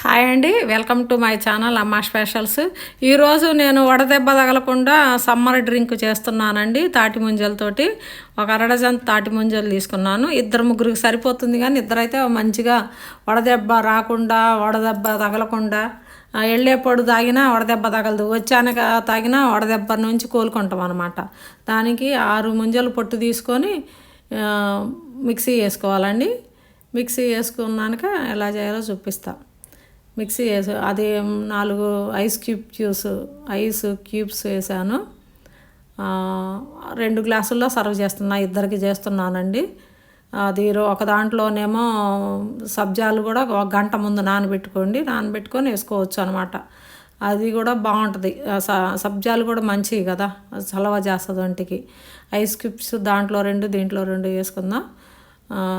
Hi అండి welcome to my channel అమ్మ specials. ఈరోజు నేను వడదెబ్బ తగలకుండా సమ్మర్ డ్రింక్ చేస్తున్నానండి తాటి ముంజలతోటి. ఒక అరడజన్ తాటి ముంజలు తీసుకున్నాను. ఇద్దరు ముగ్గురికి సరిపోతుంది కానీ ఇద్దరైతే మంచిగా వడదెబ్బ రాకుండా వడదెబ్బ తగలకుండా ఆ, వెళ్ళేప్పుడు తాగినా వడదెబ్బ తగలదు. వచ్చాక తాగినా వడదెబ్బ నుంచి కోలుకుంటాం అనమాట దానికి ఆరు ముంజలు పొట్టు తీసుకొని మిక్సీ వేసుకోవాలండి. మిక్సీ వేసుకున్నాక ఎలా చేయాలో చూపిస్తాను మిక్సీ వేసి అది నాలుగు ice cube juice ice cubes వేసాను. రెండు గ్లాసుల్లో సర్వ్ చేస్తున్నా ఇద్దరికి చేస్తున్నానండి. అది ఒక దాంట్లోనేమో సబ్జాలు కూడా ఒక గంట ముందు నానబెట్టుకోండి నానబెట్టుకొని వేసుకోవచ్చు అనమాట అది కూడా బాగుంటుంది. స- సబ్జాలు కూడా మంచివి కదా చలవ చేస్తుంది ఒంటికి. ఐస్ క్యూబ్స్ దాంట్లో రెండు దీంట్లో రెండు వేసుకుందాం.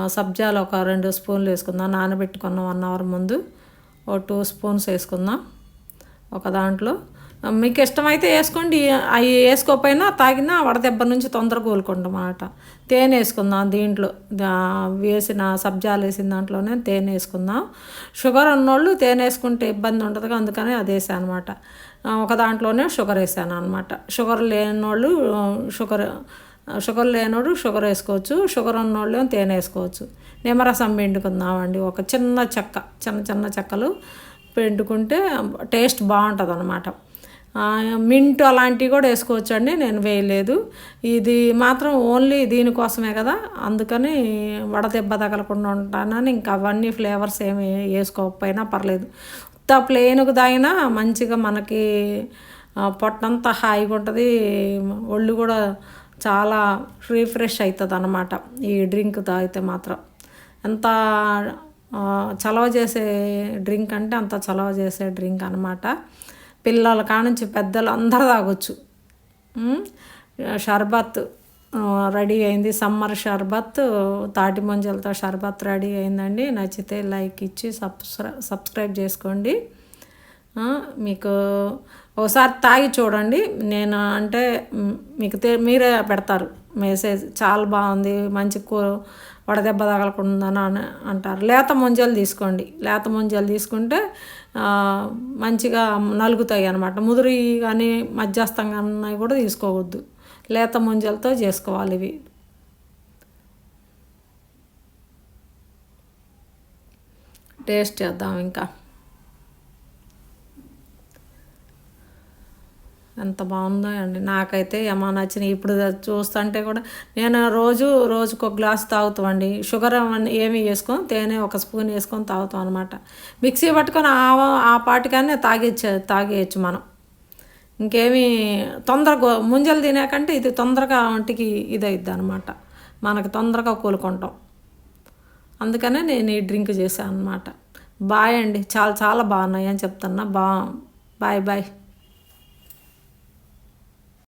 సబ్జాలు ఒక రెండు స్పూన్లు వేసుకుందాం నానబెట్టుకున్నాం వన్ అవర్ ముందు. ఓ టూ స్పూన్స్ వేసుకుందాం ఒక దాంట్లో. మీకు ఇష్టమైతే వేసుకోండి. అవి వేసుకోకపోయినా తాగినా వడదెబ్బ నుంచి తొందరగా కోలుకుంటాం అన్నమాట తేనె వేసుకుందాం దీంట్లో. వేసిన సబ్జాలు వేసిన దాంట్లోనే తేనె వేసుకుందాం. షుగర్ ఉన్నోళ్ళు తేనె వేసుకుంటే ఇబ్బంది ఉండదు అందుకని అది వేసాను అనమాట ఒక దాంట్లోనే షుగర్ వేసాను అనమాట షుగర్ లేనోళ్ళు షుగర్ షుగర్ లేనోడు షుగర్ వేసుకోవచ్చు షుగర్ ఉన్నోళ్ళు తేనె వేసుకోవచ్చు. నిమ్మరసం పిండుకుందామండి. ఒక చిన్న చెక్క చిన్న చిన్న చెక్కలు పిండుకుంటే టేస్ట్ బాగుంటుంది అనమాట మింట్ అలాంటివి కూడా వేసుకోవచ్చు అండి నేను వేయలేదు. ఇది మాత్రం ఓన్లీ దీనికోసమే కదా అందుకని వడదెబ్బ తగలకుండా ఉంటానని ఇంకా అవన్నీ ఫ్లేవర్స్ ఏమి వేసుకోకపోయినా పర్లేదు. ఉత్త ప్లెయిన్కు తాగినా మంచిగా మనకి పొట్టంతా హాయిగా ఉంటుంది ఒళ్ళు కూడా చాలా రీఫ్రెష్ అవుతుంది అన్నమాట ఈ డ్రింక్ తాగితే మాత్రం. ఎంత చలవ చేసే డ్రింక్ అంటే అంత చలవ చేసే డ్రింక్ అనమాట పిల్లల కానుంచి పెద్దలు అందరూ తాగొచ్చు షర్బత్ రెడీ అయింది. సమ్మర్ షర్బత్ తాటి ముంజలతో షర్బత్ రెడీ అయిందండి. నచ్చితే లైక్ ఇచ్చి సబ్స్క్రై సబ్స్క్రైబ్ చేసుకోండి. మీకు ఒకసారి తాగి చూడండి. నేను అంటే మీకు తె మీరే పెడతారు. మెసేజ్ చాలా బాగుంది మంచి కూర వడదెబ్బ తగలకుండాని అని అంటారు. లేత ముంజలు తీసుకోండి. లేత ముంజలు తీసుకుంటే మంచిగా నలుగుతాయి అనమాట ముదురు కానీ మధ్యస్థంగా ఉన్నాయి కూడా తీసుకోవద్దు. లేత ముంజలతో చేసుకోవాలి ఇవి. టేస్ట్ చేద్దాం ఇంకా. ఎంత బాగుందో అండి నాకైతే ఏమో నచ్చిన ఇప్పుడు చూస్తుంటే కూడా నేను రోజు రోజుకు ఒక గ్లాస్ తాగుతామండి షుగర్ అవన్నీ ఏమి వేసుకొని తేనె ఒక స్పూన్ వేసుకొని తాగుతాం అనమాట మిక్సీ పట్టుకొని ఆ ఆ పాటికనే తాగేచ్చు తాగేయచ్చు మనం. ఇంకేమీ తొందరగా ముంజలు తినేకంటే ఇది తొందరగా ఒంటికి ఇదైద్ది అనమాట మనకు తొందరగా కోలుకుంటాం. అందుకనే నేను ఈ డ్రింక్ చేశాను అనమాట బాయ్ అండి. చాలా చాలా బాగున్నాయి అని చెప్తున్నా. బా బాయ్ బాయ్.